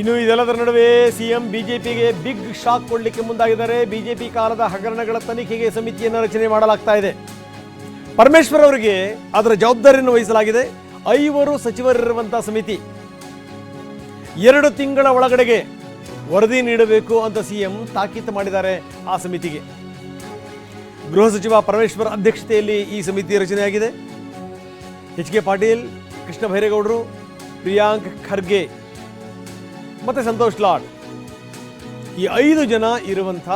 ಇನ್ನು ಇದೆಲ್ಲದರ ನಡುವೆ ಸಿಎಂ ಬಿಜೆಪಿಗೆ ಬಿಗ್ ಶಾಕ್ ಕೊಡಲಿಕ್ಕೆ ಮುಂದಾಗಿದ್ದಾರೆ. ಬಿಜೆಪಿ ಕಾಲದ ಹಗರಣಗಳ ತನಿಖೆಗೆ ಸಮಿತಿಯನ್ನು ರಚನೆ ಮಾಡಲಾಗ್ತಾ ಇದೆ. ಪರಮೇಶ್ವರ್ ಅವರಿಗೆ ಅದರ ಜವಾಬ್ದಾರಿಯನ್ನು ವಹಿಸಲಾಗಿದೆ. ಐವರು ಸಚಿವರಿರುವಂತಹ ಸಮಿತಿ. ಎರಡು ತಿಂಗಳ ಒಳಗಡೆಗೆ ವರದಿ ನೀಡಬೇಕು ಅಂತ ಸಿಎಂ ತಾಕೀತು ಮಾಡಿದ್ದಾರೆ ಆ ಸಮಿತಿಗೆ. ಗೃಹ ಸಚಿವ ಪರಮೇಶ್ವರ್ ಅಧ್ಯಕ್ಷತೆಯಲ್ಲಿ ಈ ಸಮಿತಿ ರಚನೆಯಾಗಿದೆ. ಎಚ್ ಕೆ ಪಾಟೀಲ್, ಕೃಷ್ಣ ಭೈರೇಗೌಡರು, ಪ್ರಿಯಾಂಕ್ ಖರ್ಗೆ ಮತ್ತೆ ಸಂತೋಷ್ ಲಾಡ್. ಈ ಐದು ಜನ ಇರುವಂಥ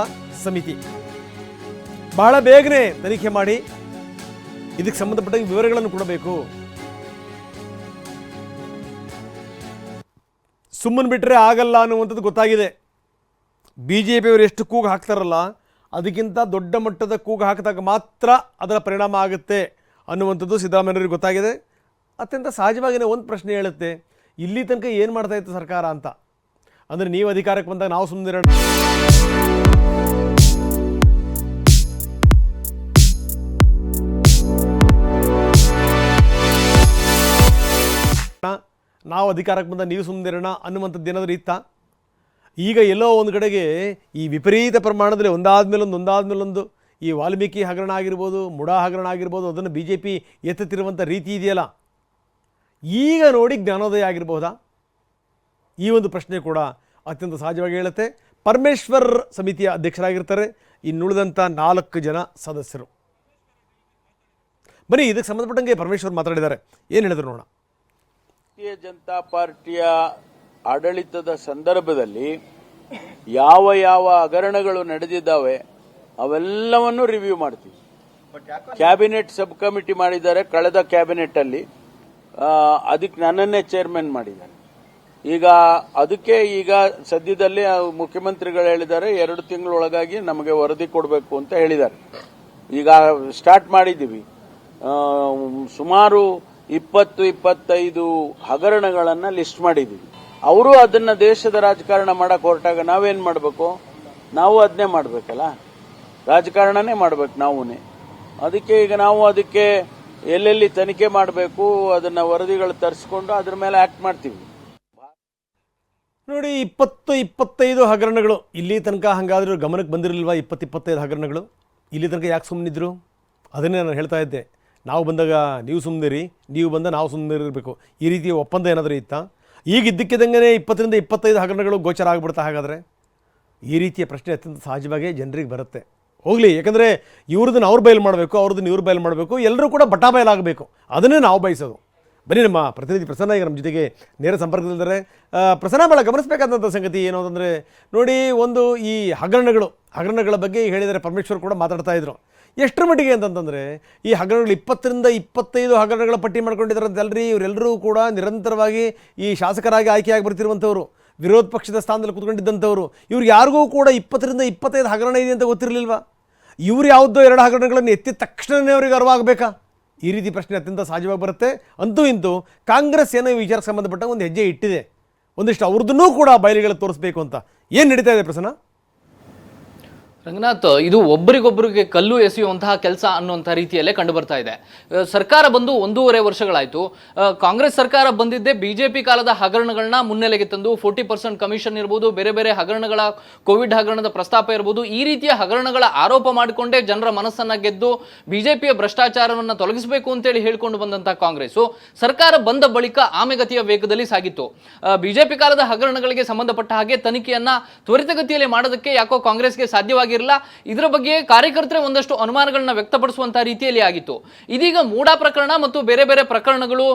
ಸಮಿತಿ. ಬಹಳ ಬೇಗನೆ ತನಿಖೆ ಮಾಡಿ ಇದಕ್ಕೆ ಸಂಬಂಧಪಟ್ಟ ವಿವರಗಳನ್ನು ಕೊಡಬೇಕು. ಸುಮ್ಮನೆ ಬಿಟ್ಟರೆ ಆಗಲ್ಲ ಅನ್ನುವಂಥದ್ದು ಗೊತ್ತಾಗಿದೆ. ಬಿ ಜೆ ಪಿಯವರು ಎಷ್ಟು ಕೂಗು ಹಾಕ್ತಾರಲ್ಲ, ಅದಕ್ಕಿಂತ ದೊಡ್ಡ ಮಟ್ಟದ ಕೂಗು ಹಾಕಿದಾಗ ಮಾತ್ರ ಅದರ ಪರಿಣಾಮ ಆಗುತ್ತೆ ಅನ್ನುವಂಥದ್ದು ಸಿದ್ದರಾಮಯ್ಯವ್ರಿಗೆ ಗೊತ್ತಾಗಿದೆ. ಅತ್ಯಂತ ಸಹಜವಾಗಿನೇ ಒಂದು ಪ್ರಶ್ನೆ ಹೇಳುತ್ತೆ, ಇಲ್ಲಿ ತನಕ ಏನು ಮಾಡ್ತಾ ಇತ್ತು ಸರ್ಕಾರ ಅಂತ. ಅಂದರೆ ನೀವು ಅಧಿಕಾರಕ್ಕೆ ಬಂದಾಗ ನಾವು ಸುಮ್ಮನಿರೋಣ ನಾವು ಅಧಿಕಾರಕ್ಕೆ ಬಂದ ನೀವು ಸುಮ್ಮನಿರೋಣ ಅನ್ನುವಂಥದ್ದು ಏನಾದರೂ ಇತ್ತ? ಈಗ ಎಲ್ಲೋ ಒಂದು ಕಡೆಗೆ ಈ ವಿಪರೀತ ಪ್ರಮಾಣದಲ್ಲಿ ಒಂದಾದ ಒಂದು ಒಂದಾದ ಒಂದು ಈ ವಾಲ್ಮೀಕಿ ಹಗರಣ ಆಗಿರ್ಬೋದು, ಮುಡಾ ಹಗರಣ ಆಗಿರ್ಬೋದು, ಅದನ್ನು ಬಿ ಜೆ ಪಿ ಎತ್ತುತ್ತಿರುವಂಥ ರೀತಿ ಇದೆಯಲ್ಲ? ಈಗ ನೋಡಿ ಜ್ಞಾನೋದಯ ಆಗಿರಬಹುದಾ ಈ ಒಂದು ಪ್ರಶ್ನೆ ಕೂಡ ಅತ್ಯಂತ ಸಹಜವಾಗಿ ಹೇಳುತ್ತೆ. ಪರಮೇಶ್ವರ್ ಸಮಿತಿಯ ಅಧ್ಯಕ್ಷರಾಗಿರ್ತಾರೆ. ಇನ್ನುಳಿದಂಥ ನಾಲ್ಕು ಜನ ಸದಸ್ಯರು. ಬರೀ ಇದಕ್ಕೆ ಸಂಬಂಧಪಟ್ಟಂಗೆ ಪರಮೇಶ್ವರ್ ಮಾತಾಡಿದ್ದಾರೆ. ಏನು ಹೇಳಿದ್ರು ನೋಡೋಣ. ಭಾರತೀಯ ಜನತಾ ಪಾರ್ಟಿಯ ಆಡಳಿತದ ಸಂದರ್ಭದಲ್ಲಿ ಯಾವ ಯಾವ ಹಗರಣಗಳು ನಡೆದಿದ್ದಾವೆ, ಅವೆಲ್ಲವನ್ನು ರಿವ್ಯೂ ಮಾಡ್ತೀವಿ. ಕ್ಯಾಬಿನೆಟ್ ಸಬ್ ಕಮಿಟಿ ಮಾಡಿದ್ದಾರೆ, ಕಳೆದ ಕ್ಯಾಬಿನೆಟ್ ಅಲ್ಲಿ. ಅದಕ್ಕೆ ನನ್ನನ್ನೇ ಚೇರ್ಮನ್ ಮಾಡಿದ್ದಾರೆ. ಈಗ ಅದಕ್ಕೆ ಈಗ ಸದ್ಯದಲ್ಲಿ ಮುಖ್ಯಮಂತ್ರಿಗಳು ಹೇಳಿದ್ದಾರೆ, ಎರಡು ತಿಂಗಳೊಳಗಾಗಿ ನಮಗೆ ವರದಿ ಕೊಡಬೇಕು ಅಂತ ಹೇಳಿದ್ದಾರೆ. ಈಗ ಸ್ಟಾರ್ಟ್ ಮಾಡಿದ್ದೀವಿ. ಸುಮಾರು ಇಪ್ಪತ್ತು, ಇಪ್ಪತ್ತೈದು ಹಗರಣಗಳನ್ನು ಲಿಸ್ಟ್ ಮಾಡಿದ್ದೀವಿ. ಅವರು ಅದನ್ನ ದೇಶದ ರಾಜಕಾರಣ ಮಾಡಕ್ ಹೊರಟಾಗ ನಾವೇನು ಮಾಡಬೇಕು? ನಾವು ಅದನ್ನೇ ಮಾಡಬೇಕಲ್ಲ? ರಾಜಕಾರಣನೇ ಮಾಡಬೇಕು ನಾವುನೇ. ಅದಕ್ಕೆ ಈಗ ನಾವು ಅದಕ್ಕೆ ಎಲ್ಲೆಲ್ಲಿ ತನಿಖೆ ಮಾಡಬೇಕು, ಅದನ್ನ ವರದಿಗಳು ತರಿಸ್ಕೊಂಡು ಅದ್ರ ಮೇಲೆ ಆಕ್ಟ್ ಮಾಡ್ತೀವಿ. ನೋಡಿ, ಇಪ್ಪತ್ತು, ಇಪ್ಪತ್ತೈದು ಹಗರಣಗಳು. ಇಲ್ಲಿ ತನಕ ಹಾಗಾದರೂ ಗಮನಕ್ಕೆ ಬಂದಿರಲಿಲ್ವಾ ಇಪ್ಪತ್ತು ಇಪ್ಪತ್ತೈದು ಹಗರಣಗಳು? ಇಲ್ಲಿ ತನಕ ಯಾಕೆ ಸುಮ್ಮನಿದ್ರು ಅದನ್ನೇ ನಾನು ಹೇಳ್ತಾ ಇದ್ದೆ. ನಾವು ಬಂದಾಗ ನೀವು ಸುಮ್ಮನಿರಿ ನೀವು ಬಂದ ನಾವು ಸುಮ್ಮನಿರಬೇಕು ಈ ರೀತಿಯ ಒಪ್ಪಂದ ಏನಾದರೂ ಇತ್ತಾ? ಈಗ ಇದ್ದಕ್ಕಿದ್ದಂಗೆ ಇಪ್ಪತ್ತರಿಂದ ಇಪ್ಪತ್ತೈದು ಹಗರಣಗಳು ಗೋಚರ ಆಗಿಬಿಡ್ತಾ ಹಾಗಾದರೆ? ಈ ರೀತಿಯ ಪ್ರಶ್ನೆ ಅತ್ಯಂತ ಸಹಜವಾಗಿ ಜನರಿಗೆ ಬರುತ್ತೆ. ಹೋಗಲಿ, ಯಾಕಂದರೆ ಇವ್ರದನ್ನ ಅವ್ರು ಬಯಲು ಮಾಡಬೇಕು, ಅವ್ರದನ್ನ ಇವ್ರು ಬಯಲು ಮಾಡಬೇಕು ಎಲ್ಲರೂ ಕೂಡ ಬಟಾ ಬಯಲಾಗಬೇಕು. ಅದನ್ನೇ ನಾವು ಬಯಸೋದು. ಬನ್ನಿ ನಮ್ಮ ಪ್ರತಿನಿಧಿ ಪ್ರಸನ್ನ ಈಗ ನಮ್ಮ ಜೊತೆಗೆ ನೇರ ಸಂಪರ್ಕದಲ್ಲಿದ್ದಾರೆ. ಪ್ರಸನ್ನ ಭಾಳ ಗಮನಿಸಬೇಕಾದಂಥ ಸಂಗತಿ ಏನು ಅಂತಂದರೆ, ನೋಡಿ ಒಂದು ಈ ಹಗರಣಗಳು, ಹಗರಣಗಳ ಬಗ್ಗೆ ಹೇಳಿದರೆ ಪರಮೇಶ್ವರ್ ಕೂಡ ಮಾತಾಡ್ತಾ ಇದ್ರು. ಎಷ್ಟರ ಮಟ್ಟಿಗೆ ಅಂತಂತಂದರೆ, ಈ ಹಗರಣಗಳು ಇಪ್ಪತ್ತರಿಂದ ಇಪ್ಪತ್ತೈದು ಹಗರಣಗಳ ಪಟ್ಟಿ ಮಾಡ್ಕೊಂಡಿದ್ದಾರಂತಲ್ರಿ ಇವರೆಲ್ಲರೂ ಕೂಡ ನಿರಂತರವಾಗಿ ಈ ಶಾಸಕರಾಗಿ ಆಯ್ಕೆಯಾಗಿ ಬರ್ತಿರುವಂಥವ್ರು, ವಿರೋಧ ಪಕ್ಷದ ಸ್ಥಾನದಲ್ಲಿ ಕೂತ್ಕೊಂಡಿದ್ದಂಥವ್ರು. ಇವ್ರು ಯಾರಿಗೂ ಕೂಡ ಇಪ್ಪತ್ತರಿಂದ ಇಪ್ಪತ್ತೈದು ಹಗರಣ ಇದೆ ಅಂತ ಗೊತ್ತಿರಲಿಲ್ವಾ? ಇವ್ರು ಯಾವುದೋ ಎರಡು ಹಗರಣಗಳನ್ನು ಎತ್ತಿದ ತಕ್ಷಣವೇ ಅವರಿಗೆ ಅರಿವಾಗಬೇಕಾ? ಈ ರೀತಿ ಪ್ರಶ್ನೆ ಅತ್ಯಂತ ಸಹಜವಾಗಿ ಬರುತ್ತೆ. ಅಂತೂ ಇಂತೂ ಕಾಂಗ್ರೆಸ್ ಏನೋ ವಿಚಾರಕ್ಕೆ ಸಂಬಂಧಪಟ್ಟ ಒಂದು ಹೆಜ್ಜೆ ಇಟ್ಟಿದೆ. ಒಂದಿಷ್ಟು ಅವ್ರದ್ದನ್ನೂ ಕೂಡ ಬಯಲಿಗೆಲ್ಲ ತೋರಿಸ್ಬೇಕು ಅಂತ. ಏನು ನಡೀತಾ ಇದೆ ಪ್ರಸನ್ನ? ರಂಗನಾಥ್, ಇದು ಒಬ್ಬರಿಗೊಬ್ಬರಿಗೆ ಕಲ್ಲು ಎಸೆಯುವಂತಹ ಕೆಲಸ ಅನ್ನುವಂಥ ರೀತಿಯಲ್ಲೇ ಕಂಡು ಬರ್ತಾ ಇದೆ ಸರ್ಕಾರ ಬಂದು ಒಂದೂವರೆ ವರ್ಷಗಳಾಯಿತು. ಕಾಂಗ್ರೆಸ್ ಸರ್ಕಾರ ಬಂದಿದ್ದೇ ಬಿಜೆಪಿ ಕಾಲದ ಹಗರಣಗಳನ್ನ ಮುನ್ನೆಲೆಗೆ ತಂದು ಫೋರ್ಟಿ ಪರ್ಸೆಂಟ್ ಕಮಿಷನ್ ಇರ್ಬೋದು, ಬೇರೆ ಬೇರೆ ಹಗರಣಗಳ, ಕೋವಿಡ್ ಹಗರಣದ ಪ್ರಸ್ತಾಪ ಇರ್ಬೋದು, ಈ ರೀತಿಯ ಹಗರಣಗಳ ಆರೋಪ ಮಾಡಿಕೊಂಡೇ ಜನರ ಮನಸ್ಸನ್ನ ಗೆದ್ದು ಬಿಜೆಪಿಯ ಭ್ರಷ್ಟಾಚಾರವನ್ನು ತೊಲಗಿಸಬೇಕು ಅಂತೇಳಿ ಹೇಳ್ಕೊಂಡು ಬಂದಂತಹ ಕಾಂಗ್ರೆಸ್ ಸರ್ಕಾರ ಬಂದ ಬಳಿಕ ಆಮೆಗತಿಯ ವೇಗದಲ್ಲಿ ಸಾಗಿತ್ತು. ಬಿಜೆಪಿ ಕಾಲದ ಹಗರಣಗಳಿಗೆ ಸಂಬಂಧಪಟ್ಟ ಹಾಗೆ ತನಿಖೆಯನ್ನ ತ್ವರಿತಗತಿಯಲ್ಲಿ ಮಾಡೋದಕ್ಕೆ ಯಾಕೋ ಕಾಂಗ್ರೆಸ್ಗೆ ಸಾಧ್ಯವಾಗಿರಲಿಲ್ಲ ಇದರ ಬಗ್ಗೆ ಕಾರ್ಯಕರ್ತರೇ ಒಂದಷ್ಟು ಅನುಮಾನಗಳನ್ನ ವ್ಯಕ್ತಪಡಿಸುವಂತಹ ರೀತಿಯಲ್ಲಿ ಆಗಿತ್ತು. ಇದೀಗ ಮೂಡಾ ಪ್ರಕರಣ ಮತ್ತು ಬೇರೆ ಬೇರೆ ಪ್ರಕರಣಗಳು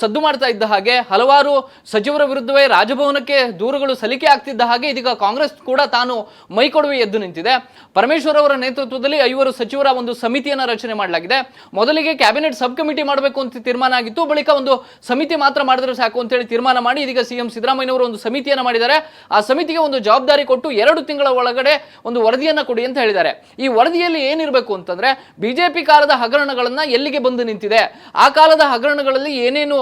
ಸದ್ದು ಮಾಡ್ತಾ ಇದ್ದ ಹಾಗೆ, ಹಲವಾರು ಸಚಿವರ ವಿರುದ್ಧವೇ ರಾಜಭವನಕ್ಕೆ ದೂರುಗಳು ಸಲ್ಲಿಕೆ ಆಗ್ತಿದ್ದ ಹಾಗೆ ಇದೀಗ ಕಾಂಗ್ರೆಸ್ ಕೂಡ ತಾನು ಮೈಕೊಡುವೆ ಎದ್ದು ನಿಂತಿದೆ. ಪರಮೇಶ್ವರ್ ಅವರ ನೇತೃತ್ವದಲ್ಲಿ ಐವರು ಸಚಿವರ ಒಂದು ಸಮಿತಿಯನ್ನ ರಚನೆ ಮಾಡಲಾಗಿದೆ. ಮೊದಲಿಗೆ ಕ್ಯಾಬಿನೆಟ್ ಸಬ್ ಕಮಿಟಿ ಮಾಡಬೇಕು ಅಂತ ತೀರ್ಮಾನ ಆಗಿತ್ತು. ಬಳಿಕ ಒಂದು ಸಮಿತಿ ಮಾತ್ರ ಮಾಡಿದ್ರೆ ಸಾಕು ಅಂತ ಹೇಳಿ ತೀರ್ಮಾನ ಮಾಡಿ ಇದೀಗ ಸಿಎಂ ಸಿದ್ದರಾಮಯ್ಯನವರು ಒಂದು ಸಮಿತಿಯನ್ನ ಮಾಡಿದ್ದಾರೆ. ಆ ಸಮಿತಿಗೆ ಒಂದು ಜವಾಬ್ದಾರಿ ಕೊಟ್ಟು ಎರಡು ತಿಂಗಳ ಒಳಗಡೆ ಒಂದು ವರದಿಯನ್ನ ಕೊಡಿ ಅಂತ ಹೇಳಿದ್ದಾರೆ. ಈ ವರದಿಯಲ್ಲಿ ಏನಿರಬೇಕು ಅಂತಂದ್ರೆ ಬಿಜೆಪಿ ಕಾಲದ ಹಗರಣಗಳನ್ನ ಎಲ್ಲಿಗೆ ಬಂದು ನಿಂತಿದೆ? ಆ ಕಾಲದ ಹಗರಣಗಳಲ್ಲಿ ಏನೇನು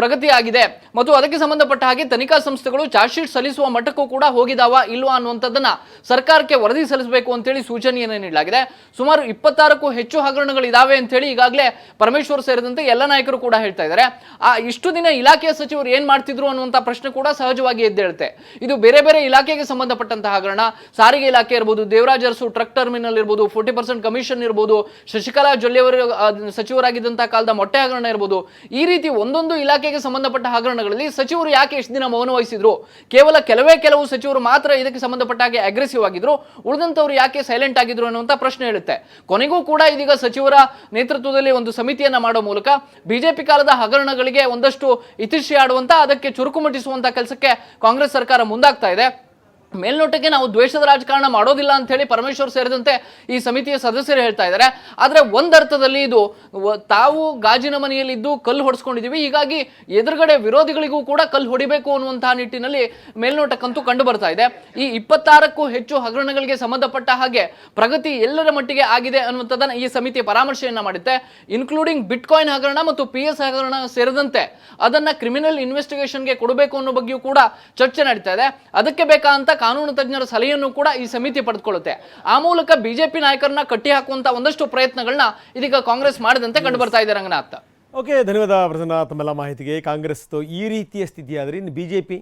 ಪ್ರಗತಿ ಆಗಿದೆ? ಮತ್ತು ಅದಕ್ಕೆ ಸಂಬಂಧಪಟ್ಟ ಹಾಗೆ ತನಿಖಾ ಸಂಸ್ಥೆಗಳು ಚಾರ್ಜ್ ಶೀಟ್ ಸಲ್ಲಿಸುವ ಮಟ್ಟಕ್ಕೂ ಕೂಡ ಹೋಗಿದಾವ ಇಲ್ವಾ ಅನ್ನುವಂಥದ್ದನ್ನ ಸರ್ಕಾರಕ್ಕೆ ವರದಿ ಸಲ್ಲಿಸಬೇಕು ಅಂತೇಳಿ ಸೂಚನೆಯನ್ನು ನೀಡಲಾಗಿದೆ. ಸುಮಾರು ಇಪ್ಪತ್ತಾರಕ್ಕೂ ಹೆಚ್ಚು ಹಗರಣಗಳು ಇದಾವೆ ಅಂತೇಳಿ ಈಗಾಗಲೇ ಪರಮೇಶ್ವರ್ ಸೇರಿದಂತೆ ಎಲ್ಲ ನಾಯಕರು ಕೂಡ ಹೇಳ್ತಾ ಇದ್ದಾರೆ. ಆ, ಇಷ್ಟು ದಿನ ಇಲಾಖೆಯ ಸಚಿವರು ಏನ್ ಮಾಡ್ತಿದ್ರು ಅನ್ನುವಂಥ ಪ್ರಶ್ನೆ ಕೂಡ ಸಹಜವಾಗಿ ಎದ್ದೇಳುತ್ತೆ. ಇದು ಬೇರೆ ಬೇರೆ ಇಲಾಖೆಗೆ ಸಂಬಂಧಪಟ್ಟಂತಹ ಹಗರಣ. ಸಾರಿಗೆ ಇಲಾಖೆ ಇರ್ಬೋದು ದೇವರಾಜ್ ಅರಸು ಟ್ರಕ್ ಟರ್ಮಿನಲ್ ಇರ್ಬೋದು ಫೋರ್ಟಿ ಪರ್ಸೆಂಟ್ ಕಮಿಷನ್ ಇರ್ಬೋದು, ಶಶಿಕಲಾ ಜೊಲ್ಲೆ ಸಚಿವರಾಗಿದ್ದಂಥ ಸಚಿವರಾಗಿದ್ದಂತಹ ಕಾಲದ ಮೊಟ್ಟೆ ಹಗರಣ ಇರ್ಬೋದು, ಈ ರೀತಿ ಒಂದೊಂದು ಇಲಾಖೆಗೆ ಸಂಬಂಧಪಟ್ಟ ಹಗರಣಗಳಲ್ಲಿ ಸಚಿವರು ಯಾಕೆ ಎಷ್ಟು ದಿನ ಮೌನ ವಹಿಸಿದ್ರು? ಕೇವಲ ಕೆಲವೇ ಕೆಲವು ಸಚಿವರು ಮಾತ್ರ ಇದಕ್ಕೆ ಸಂಬಂಧಪಟ್ಟ ಹಾಗೆ ಅಗ್ರೆಸಿವ್ ಆಗಿದ್ರು ಉಳಿದಂತವ್ರು ಯಾಕೆ ಸೈಲೆಂಟ್ ಆಗಿದ್ರು ಅನ್ನುವಂಥ ಪ್ರಶ್ನೆ ಹೇಳುತ್ತೆ ಕೊನೆಗೂ ಕೂಡ ಇದೀಗ ಸಚಿವರ ನೇತೃತ್ವದಲ್ಲಿ ಒಂದು ಸಮಿತಿಯನ್ನ ಮಾಡೋ ಮೂಲಕ ಬಿಜೆಪಿ ಕಾಲದ ಹಗರಣಗಳಿಗೆ ಒಂದಷ್ಟು ಇತಿಶ್ರೀ ಆಡುವಂತ, ಅದಕ್ಕೆ ಚುರುಕು ಮುಟ್ಟಿಸುವಂತ ಕೆಲಸಕ್ಕೆ ಕಾಂಗ್ರೆಸ್ ಸರ್ಕಾರ ಮುಂದಾಗ್ತಾ ಇದೆ. ಮೇಲ್ನೋಟಕ್ಕೆ ನಾವು ದ್ವೇಷದ ರಾಜಕಾರಣ ಮಾಡೋದಿಲ್ಲ ಅಂತ ಹೇಳಿ ಪರಮೇಶ್ವರ್ ಸೇರಿದಂತೆ ಈ ಸಮಿತಿಯ ಸದಸ್ಯರು ಹೇಳ್ತಾ ಇದ್ದಾರೆ. ಆದರೆ ಒಂದರ್ಥದಲ್ಲಿ ಇದು ತಾವು ಗಾಜಿನ ಮನೆಯಲ್ಲಿದ್ದು ಕಲ್ಲು ಹೊಡೆಸ್ಕೊಂಡಿದ್ದೀವಿ. ಹೀಗಾಗಿ ಎದುರುಗಡೆ ವಿರೋಧಿಗಳಿಗೂ ಕೂಡ ಕಲ್ಲು ಹೊಡಿಬೇಕು ಅನ್ನುವಂತಹ ನಿಟ್ಟಿನಲ್ಲಿ ಮೇಲ್ನೋಟಕ್ಕಂತೂ ಕಂಡು ಬರ್ತಾ ಇದೆ. ಈ ಇಪ್ಪತ್ತಾರಕ್ಕೂ ಹೆಚ್ಚು ಹಗರಣಗಳಿಗೆ ಸಂಬಂಧಪಟ್ಟ ಹಾಗೆ ಪ್ರಗತಿ ಎಲ್ಲರ ಮಟ್ಟಿಗೆ ಆಗಿದೆ ಅನ್ನುವಂಥದ್ದನ್ನ ಈ ಸಮಿತಿ ಪರಾಮರ್ಶೆಯನ್ನ ಮಾಡುತ್ತೆ. ಇನ್ಕ್ಲೂಡಿಂಗ್ ಬಿಟ್ಕಾಯಿನ್ ಹಗರಣ ಮತ್ತು ಪಿ ಎಸ್ ಹಗರಣ ಸೇರಿದಂತೆ ಅದನ್ನ ಕ್ರಿಮಿನಲ್ ಇನ್ವೆಸ್ಟಿಗೇಷನ್ಗೆ ಕೊಡಬೇಕು ಅನ್ನೋ ಬಗ್ಗೆಯೂ ಕೂಡ ಚರ್ಚೆ ನಡೀತಾ ಇದೆ. ಅದಕ್ಕೆ ಬೇಕಾದಂತ ಕಾನೂನು ತಜ್ಞರ ಸಲಹೆಯನ್ನು ಕೂಡ ಈ ಸಮಿತಿ ಪಡೆದುಕೊಳ್ಳುತ್ತೆ. ಆ ಮೂಲಕ ಬಿಜೆಪಿ ನಾಯಕರನ್ನ ಕಟ್ಟಿ ಹಾಕುವಂತ ಒಂದಷ್ಟು ಪ್ರಯತ್ನಗಳನ್ನ ಇದೀಗ ಕಾಂಗ್ರೆಸ್ ಮಾಡಿದಂತೆ ಕಂಡು ಬರ್ತಾ ಇದೆ ರಂಗನಾಥ್. ಓಕೆ, ಧನ್ಯವಾದ ಪ್ರಸನ್ನ, ತಮ್ಮೆಲ್ಲ ಮಾಹಿತಿಗೆ. ಕಾಂಗ್ರೆಸ್ ಈ ರೀತಿಯ ಸ್ಥಿತಿ ಆದರೆ ಇನ್ನು ಬಿ ಜೆ ಪಿ